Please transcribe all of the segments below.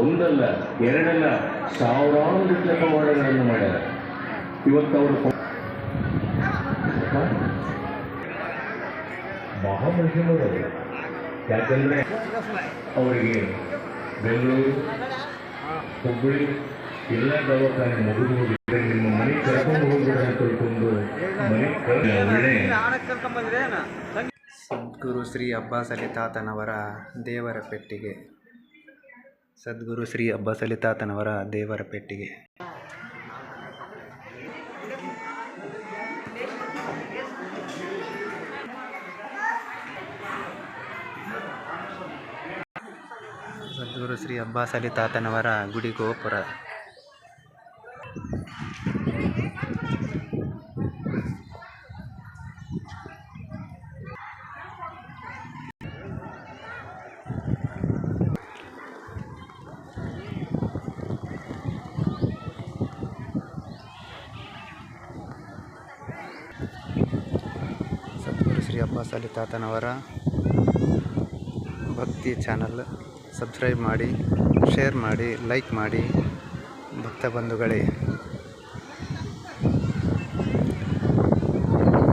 ಒಂದಲ್ಲ ಎರಡಲ್ಲ ಸಾವಿರಾರು ಕೆಲಸಗಳನ್ನು ಮಾಡ್ಯಾರ. ಇವತ್ತು ಅವರು ಮಹಾಮಹಿಮರು ಯಾಕಂದ್ರೆ ಅವರಿಗೆ ಬೆಂಗಳೂರು ಹುಬ್ಬಳ್ಳಿ ಎಲ್ಲ ದವಾಖಾನೆ ಮುಗಿದು ಹೋಗಿದ್ರೆ ನಿಮ್ಮ ಮನೆ ಕರ್ಕೊಂಡು ಹೋಗಿದ್ರೆ ಅಂತ ತಿಳ್ಕೊಂಡು ಮನೆ ಒಳ್ಳೆ ಸದ್ಗುರು ಶ್ರೀ ಅಬ್ಬಾಸ್ ಅಲಿ ತಾತನವರ ದೇವರ ಪೆಟ್ಟಿಗೆ. ಸದ್ಗುರು ಶ್ರೀ ಅಬ್ಬಾಸ್ ಅಲಿ ತಾತನವರ ದೇವರ ಪೆಟ್ಟಿಗೆ. ಸದ್ಗುರು ಶ್ರೀ ಅಬ್ಬಾಸ್ ಅಲಿ ತಾತನವರ ಗುಡಿ ಗೋಪುರ. ಸದ್ಗುರು ಸಾಲಿ ತಾತನವರ ಭಕ್ತಿ ಚಾನಲ್ ಸಬ್ಸ್ಕ್ರೈಬ್ ಮಾಡಿ, ಶೇರ್ ಮಾಡಿ, ಲೈಕ್ ಮಾಡಿ ಭಕ್ತ ಬಂಧುಗಳೇ.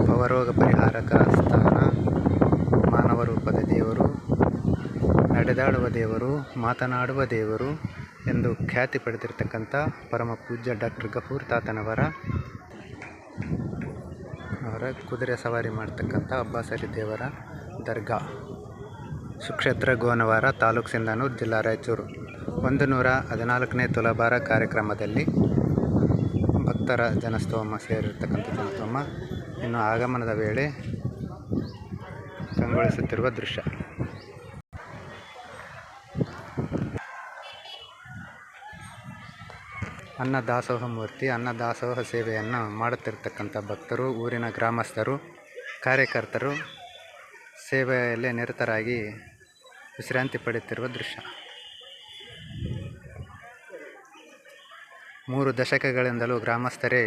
ಪವರೋಗ ಪರಿಹಾರಕ ಸ್ಥಾನ ಮಾನವ ರೂಪದ ದೇವರು, ನಡೆದಾಡುವ ದೇವರು, ಮಾತನಾಡುವ ದೇವರು ಎಂದು ಖ್ಯಾತಿ ಪಡೆದಿರತಕ್ಕಂಥ ಪರಮ ಪೂಜ್ಯ ಡಾಕ್ಟರ್ ಗಫೂರ್ ತಾತನವರ ಅವರ ಕುದುರೆ ಸವಾರಿ ಮಾಡ್ತಕ್ಕಂಥ ಅಬ್ಬಾಸರಿ ದೇವರ ದರ್ಗಾ, ಸುಕ್ಷೇತ್ರ ಗೋನವಾರ ತಾಲೂಕು ಜಿಲ್ಲಾ ರಾಯಚೂರು. ಒಂದು ನೂರ ಹದಿನಾಲ್ಕನೇ ತುಲಾಭಾರ ಕಾರ್ಯಕ್ರಮದಲ್ಲಿ ಭಕ್ತರ ಜನಸ್ತೋಮ ಸೇರಿರ್ತಕ್ಕಂಥ ಜನಸ್ತೋಮ ಇನ್ನು ಆಗಮನದ ವೇಳೆ ಕಂಗೊಳಿಸುತ್ತಿರುವ ದೃಶ್ಯ. ಅನ್ನದಾಸೋಹ ಮೂರ್ತಿ ಅನ್ನದಾಸೋಹ ಸೇವೆಯನ್ನು ಮಾಡುತ್ತಿರ್ತಕ್ಕಂಥ ಭಕ್ತರು, ಊರಿನ ಗ್ರಾಮಸ್ಥರು, ಕಾರ್ಯಕರ್ತರು ಸೇವೆಯಲ್ಲಿ ನಿರತರಾಗಿ ವಿಶ್ರಾಂತಿ ಪಡೆಯುತ್ತಿರುವ ದೃಶ್ಯ. ಮೂರು ದಶಕಗಳಿಂದಲೂ ಗ್ರಾಮಸ್ಥರೇ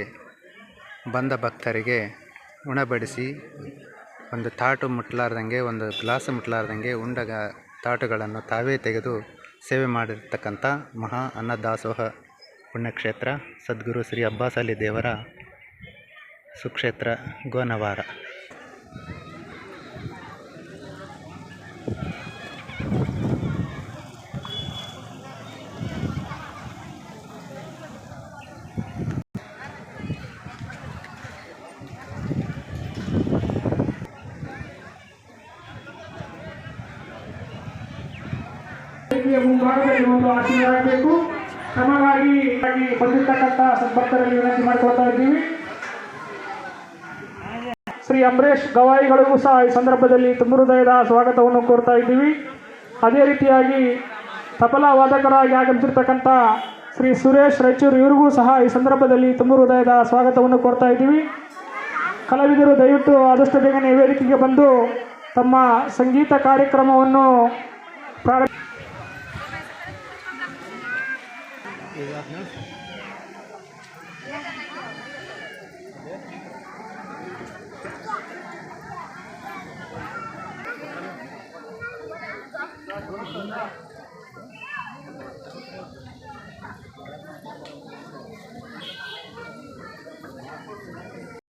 ಬಂದ ಭಕ್ತರಿಗೆ ಉಣಬಡಿಸಿ, ಒಂದು ತಾಟು ಮುಟ್ಲಾರ್ದಂಗೆ, ಒಂದು ಗ್ಲಾಸ್ ಮುಟ್ಲಾರ್ದಂಗೆ ಉಂಡಗ ತಾಟುಗಳನ್ನು ತಾವೇ ತೆಗೆದು ಸೇವೆ ಮಾಡಿರ್ತಕ್ಕಂಥ ಮಹಾ ಅನ್ನದಾಸೋಹ ಪುಣ್ಯಕ್ಷೇತ್ರ ಸದ್ಗುರು ಶ್ರೀ ಅಬ್ಬಾಸ್ ಅಲಿ ದೇವರ ಸುಕ್ಷೇತ್ರ ಗೋನವಾರ. ವೇದಿಕೆಯ ಮುಂಭಾಗದಲ್ಲಿ ಒಂದು ಆಸೀನ ಆಗಬೇಕು ಕ್ರಮವಾಗಿ ಆಗಿ ಬಂದಿರತಕ್ಕಂಥ ಸಂಪರ್ಕರಲ್ಲಿ ವಿನಂತಿ ಮಾಡಿಕೊಳ್ತಾ ಇದ್ದೀವಿ. ಶ್ರೀ ಅಂಬರೀಶ್ ಗವಾಯಿಗಳಿಗೂ ಸಹ ಈ ಸಂದರ್ಭದಲ್ಲಿ ತುಂಬ ಹೃದಯದ ಸ್ವಾಗತವನ್ನು ಕೋರ್ತಾ ಇದ್ದೀವಿ. ಅದೇ ರೀತಿಯಾಗಿ ತಬಲಾ ವಾದಕರಾಗಿ ಆಗಮಿಸಿರ್ತಕ್ಕಂಥ ಶ್ರೀ ಸುರೇಶ್ ರಾಯಚೂರು ಇವರಿಗೂ ಸಹ ಈ ಸಂದರ್ಭದಲ್ಲಿ ತುಂಬ ಹೃದಯದ ಸ್ವಾಗತವನ್ನು ಕೋರ್ತಾ ಇದ್ದೀವಿ. ಕಲಾವಿದರು ದಯವಿಟ್ಟು ಆದಷ್ಟು ಬೇಗನೆ ವೇದಿಕೆಗೆ ಬಂದು ತಮ್ಮ ಸಂಗೀತ ಕಾರ್ಯಕ್ರಮವನ್ನು કોઈ વાત નથી